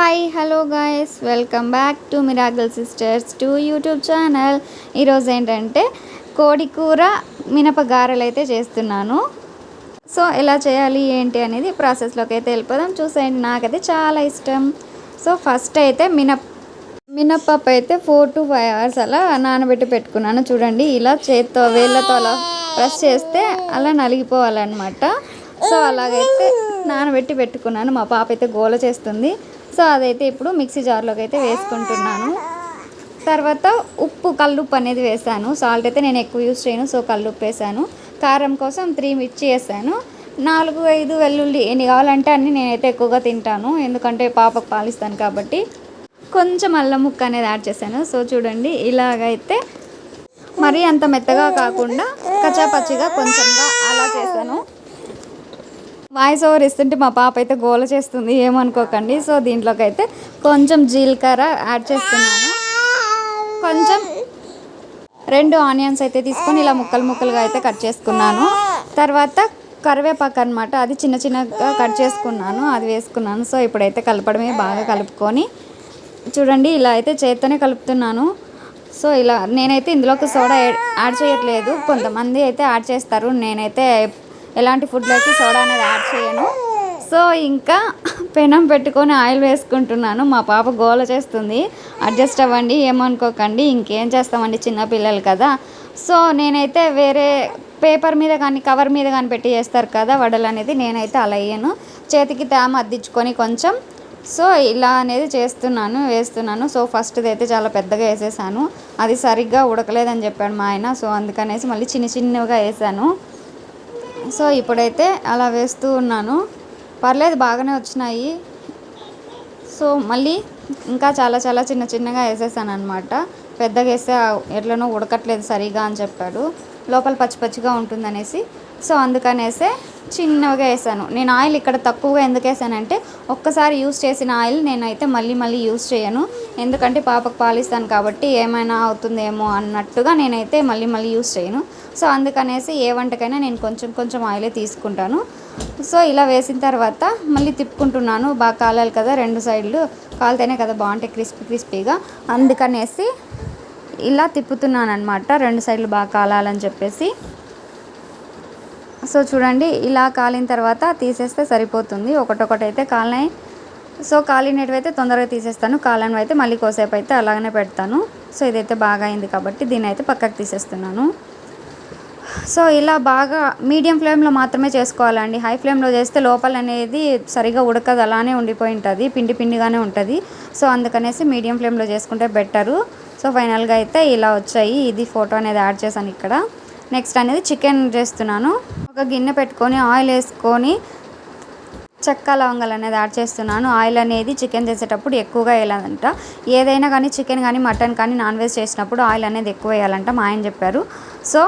Hi hello guys. Welcome back to miracle sisters to YouTube channel. ఈరోజు ఏంటంటే కోడి కూర మినప అయితే చేస్తున్నాను. సో ఎలా చేయాలి ఏంటి అనేది ప్రాసెస్లోకి అయితే వెళ్ళిపోదాం. చూసేయండి నాకైతే చాలా ఇష్టం. సో ఫస్ట్ అయితే మినప మినపప్పు అయితే ఫోర్ టు ఫైవ్ అవర్స్ అలా నానబెట్టి పెట్టుకున్నాను. చూడండి ఇలా చేత్తో వేళ్ళతో అలా ప్రెస్ చేస్తే అలా నలిగిపోవాలన్నమాట. సో అలాగైతే నానబెట్టి పెట్టుకున్నాను. మా పాప అయితే గోల చేస్తుంది. సో అదైతే ఇప్పుడు మిక్సీ జార్లోకి అయితే వేసుకుంటున్నాను. తర్వాత ఉప్పు కల్లుప్పు అనేది వేసాను. సాల్ట్ అయితే నేను ఎక్కువ యూస్ చేయను సో కల్లుప్పు వేసాను. కారం కోసం త్రీ మిర్చి వేసాను. నాలుగు ఐదు వెల్లుల్లి ఎన్ని కావాలంటే అన్ని నేనైతే ఎక్కువగా తింటాను. ఎందుకంటే పాపకు పాలిస్తాను కాబట్టి కొంచెం అల్లం ముక్క అనేది యాడ్ చేశాను. సో చూడండి ఇలాగైతే మరీ అంత మెత్తగా కాకుండా కచ్చాపచ్చిగా కొంచెంగా అలా చేశాను. వాయిస్ ఓవర్ ఇస్తుంటే మా పాప అయితే గోల చేస్తుంది ఏమనుకోకండి. సో దీంట్లోకి అయితే కొంచెం జీలకర్ర యాడ్ చేస్తున్నాను. కొంచెం రెండు ఆనియన్స్ అయితే తీసుకొని ఇలా ముక్కలు ముక్కలుగా అయితే కట్ చేసుకున్నాను. తర్వాత కరివేపాకు అనమాట అది చిన్న చిన్నగా కట్ చేసుకున్నాను అది వేసుకున్నాను. సో ఇప్పుడైతే కలపడమే బాగా కలుపుకొని చూడండి ఇలా అయితే చేత్తోనే కలుపుతున్నాను. సో ఇలా నేనైతే ఇందులోకి సోడా యాడ్ చేయట్లేదు. కొంతమంది అయితే యాడ్ చేస్తారు నేనైతే ఎలాంటి ఫుడ్లోకి సోడా అనేది యాడ్ చేయను. సో ఇంకా పెనం పెట్టుకొని ఆయిల్ వేసుకుంటున్నాను. మా పాప గోల చేస్తుంది. అడ్జస్ట్ అవ్వండి ఏమనుకోకండి ఇంకేం చేస్తామండి చిన్నపిల్లలు కదా. సో నేనైతే వేరే పేపర్ మీద కానీ కవర్ మీద కానీ పెట్టి చేస్తారు కదా వడలు అనేది నేనైతే అలా అయ్యాను చేతికి తేమ అద్దించుకొని కొంచెం. సో ఇలా అనేది చేస్తున్నాను వేస్తున్నాను. సో ఫస్ట్ది అయితే చాలా పెద్దగా వేసేసాను. అది సరిగ్గా ఉడకలేదని చెప్పాడు మా ఆయన. సో అందుకనేసి మళ్ళీ చిన్న చిన్నగా వేసాను. సో ఇప్పుడైతే అలా వేస్తూ ఉన్నాను. పర్లేదు బాగానే వచ్చినాయి. సో మళ్ళీ ఇంకా చాలా చాలా చిన్న చిన్నగా వేసేసాను అనమాట పెద్దగా వేస్తే ఎట్లనో ఉడకట్లేదు సరిగా అని చెప్పాడు. లోపల పచ్చి పచ్చిగా ఉంటుందనేసి. సో అందుకనేసే చిన్నగా వేసాను. నేను ఆయిల్ ఇక్కడ తక్కువగా ఎందుకు వేసానంటే ఒక్కసారి యూస్ చేసిన ఆయిల్ నేనైతే మళ్ళీ మళ్ళీ యూస్ చేయను. ఎందుకంటే పాపకు పాలిస్తాను కాబట్టి ఏమైనా అవుతుందేమో అన్నట్టుగా నేనైతే మళ్ళీ మళ్ళీ యూస్ చేయను. సో అందుకనేసి ఏ వంటకైనా నేను కొంచెం కొంచెం ఆయిలే తీసుకుంటాను. సో ఇలా వేసిన తర్వాత మళ్ళీ తిప్పుకుంటున్నాను. బాగా కాలాలి కదా రెండు సైడ్లు. కాలితేనే కదా బాగుంటాయి క్రిస్పీ క్రిస్పీగా. అందుకనేసి ఇలా తిప్పుతున్నాను అనమాట రెండు సైడ్లు బాగా కాలాలని చెప్పేసి. సో చూడండి ఇలా కాలిన తర్వాత తీసేస్తే సరిపోతుంది. ఒకటొకటి అయితే కాలినాయి. సో కాలినవి అయితే తొందరగా తీసేస్తాను. కాలనివి అయితే మళ్ళీ కోసేపు అయితే అలాగనే పెడతాను. సో ఇదైతే బాగా అయింది కాబట్టి దీని అయితే పక్కకు తీసేస్తున్నాను. సో ఇలా బాగా మీడియం ఫ్లేమ్లో మాత్రమే చేసుకోవాలండి. హై ఫ్లేమ్లో చేస్తే లోపల అనేది సరిగా ఉడకదు. అలానే ఉండిపోయి ఉంటుంది. పిండి పిండిగానే ఉంటుంది. సో అందుకనేసి మీడియం ఫ్లేమ్లో చేసుకుంటే బెటరు. సో ఫైనల్గా అయితే ఇలా వచ్చాయి. ఇది ఫోటో అనేది యాడ్ చేశాను ఇక్కడ. నెక్స్ట్ అనేది చికెన్ చేస్తున్నాను. ఒక గిన్నె పెట్టుకొని ఆయిల్ వేసుకొని చెక్క లవంగాలు అనేది యాడ్ చేస్తున్నాను. ఆయిల్ అనేది చికెన్ చేసేటప్పుడు ఎక్కువగా వేయాలంట. ఏదైనా కానీ చికెన్ కానీ మటన్ కానీ నాన్ వెజ్ చేసినప్పుడు ఆయిల్ అనేది ఎక్కువ వేయాలంట మా ఆయన చెప్పారు. సో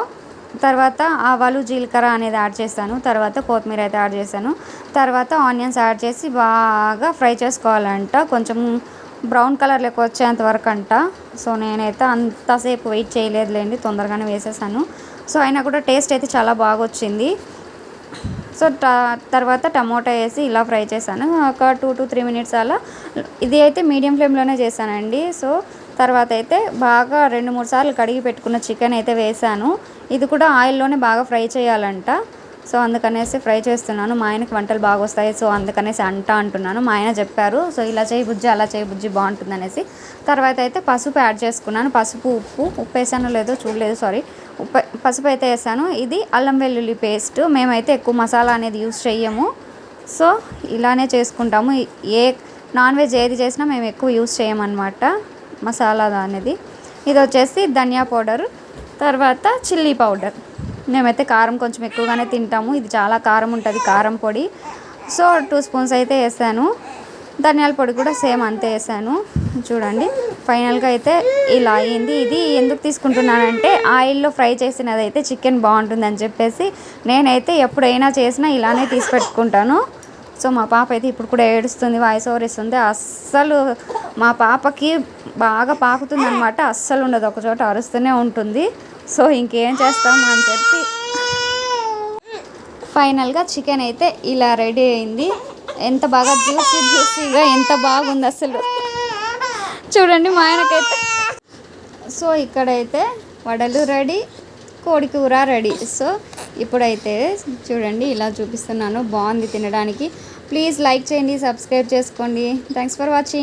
తర్వాత ఆవాలు జీలకర్ర అనేది యాడ్ చేస్తాను తర్వాత కొత్తిమీర అయితే యాడ్ చేశాను. తర్వాత ఆనియన్స్ యాడ్ చేసి బాగా ఫ్రై చేసుకోవాలంట. కొంచెం బ్రౌన్ కలర్ లెక్క వచ్చేంత వరకు అంట. సో నేనైతే అంతసేపు వెయిట్ చేయలేదులేండి తొందరగానే వేసేసాను. సో అయినా కూడా టేస్ట్ అయితే చాలా బాగా వచ్చింది సో తర్వాత టమోటా వేసి ఇలా ఫ్రై చేశాను. ఒక టూ టు త్రీ మినిట్స్ అలా ఇది అయితే మీడియం ఫ్లేమ్లోనే చేశానండి. సో తర్వాత అయితే బాగా రెండు మూడు సార్లు కడిగి పెట్టుకున్న చికెన్ అయితే వేసాను. ఇది కూడా ఆయిల్లోనే బాగా ఫ్రై చేయాలంట. సో అందుకనేసి ఫ్రై చేస్తున్నాను. మా ఆయనకి వంటలు బాగా వస్తాయి సో అందుకనేసి అంట అంటున్నాను. మా ఆయన చెప్పారు సో ఇలా చేయి బుజ్జి అలా చేయి బుజ్జి బాగుంటుంది అనేసి తర్వాత అయితే పసుపు యాడ్ చేసుకున్నాను. పసుపు ఉప్పు ఉప్పు వేసానో లేదో చూడలేదు సారీ. ఉప్పు పసుపు అయితే వేసాను. ఇది అల్లం వెల్లుల్లి పేస్ట్. మేమైతే ఎక్కువ మసాలా అనేది యూస్ చెయ్యము. సో ఇలానే చేసుకుంటాము. ఏ నాన్ వెజ్ ఏది చేసినా మేము ఎక్కువ యూస్ చేయమన్నమాట మసాలా అనేది. ఇది వచ్చేసి ధనియా పౌడర్ తర్వాత చిల్లీ పౌడర్. మేమైతే కారం కొంచెం ఎక్కువగానే తింటాము. ఇది చాలా కారం ఉంటుంది కారం పొడి. సో టూ స్పూన్స్ అయితే వేసాను. ధనియాల పొడి కూడా సేమ్ అంతే వేసాను. చూడండి ఫైనల్గా అయితే ఇలా అయింది. ఇది ఎందుకు తీసుకుంటున్నానంటే ఆయిల్లో ఫ్రై చేసినది అయితే చికెన్ బాగుంటుందని చెప్పేసి నేనైతే ఎప్పుడైనా చేసినా ఇలానే తీసి పెట్టుకుంటాను. సో మా పాప అయితే ఇప్పుడు కూడా ఏడుస్తుంది వాయిస్ ఓవర్ ఇస్తుంది. అస్సలు మా పాపకి బాగా పాకుతుంది అనమాట అస్సలు ఉండదు ఒకచోట అరుస్తూనే ఉంటుంది. సో ఇంకేం చేస్తాం అని చెప్పి ఫైనల్గా చికెన్ అయితే ఇలా రెడీ అయింది. ఎంత బాగా జ్యూసీ జ్యూసీగా ఎంత బాగుంది అసలు. చూడండి మా ఆయనకైతే. సో ఇక్కడైతే వడలు రెడీ కోడి కూర రెడీ. సో ఇప్పుడైతే చూడండి ఇలా చూపిస్తున్నాను. బాగుంది తినడానికి. ప్లీజ్ లైక్ చేయండి సబ్స్క్రైబ్ చేసుకోండి. Thanks for watching.